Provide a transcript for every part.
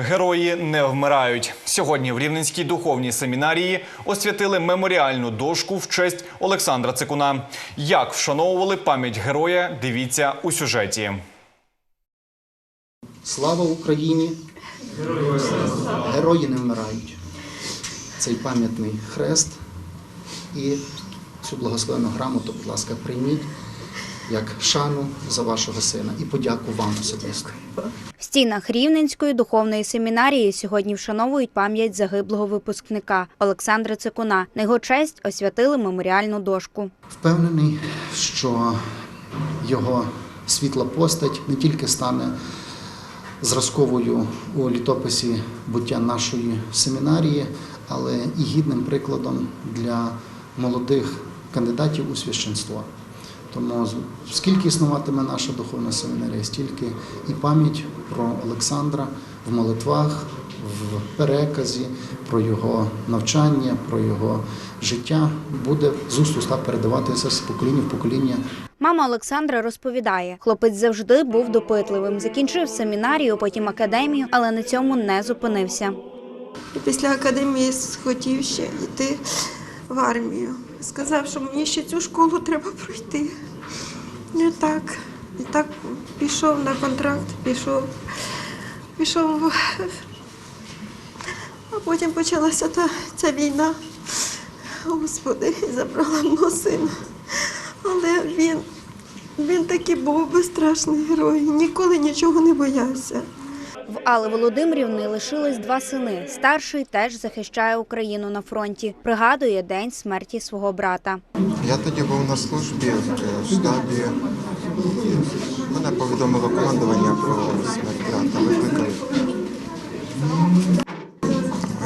Герої не вмирають. Сьогодні в Рівненській духовній семінарії освятили меморіальну дошку в честь Олександра Цикуна. Як вшановували пам'ять героя, дивіться у сюжеті. Слава Україні! Герої не вмирають. Цей пам'ятний хрест і цю благословенну грамоту, будь ласка, прийміть як шану за вашого сина і подяку вам особисто. В стінах Рівненської духовної семінарії сьогодні вшановують пам'ять загиблого випускника Олександра Цикуна. На його честь освятили меморіальну дошку. Впевнений, що його світла постать не тільки стане зразковою у літописі буття нашої семінарії, але і гідним прикладом для молодих кандидатів у священство. Тому скільки існуватиме наша духовна семінарія, стільки і пам'ять про Олександра в молитвах, в переказі, про його навчання, про його життя буде з уст уста передаватися з покоління в покоління. Мама Олександра розповідає, хлопець завжди був допитливим. Закінчив семінарію, потім академію, але на цьому не зупинився. Після академії хотів ще йти в армію. Сказав, що мені ще цю школу треба пройти. І так, і так пішов на контракт, пішов, пішов. А потім почалася та, ця війна. Господи, і забрала мого сина. Але він, він такий був безстрашний герой, ніколи нічого не боявся. В Алли Володимирівни лишились два сини. Старший теж захищає Україну на фронті. Пригадує день смерті свого брата. Я тоді був на службі е, в штабі. Мене повідомило командування про смерть брата. Викликали.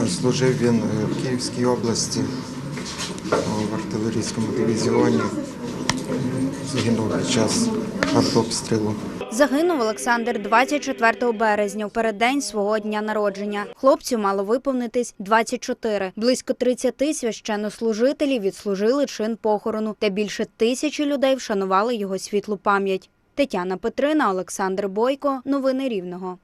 Служив він е, в Київській області в артилерійському дивізіоні. Загинув під час артобстрілу. Загинув Олександр 24 березня, в переддень свого дня народження. Хлопцю мало виповнитись 24. Близько 30 священнослужителів відслужили чин похорону, та більше тисячі людей вшанували його світлу пам'ять. Тетяна Петрина, Олександр Бойко. Новини Рівного.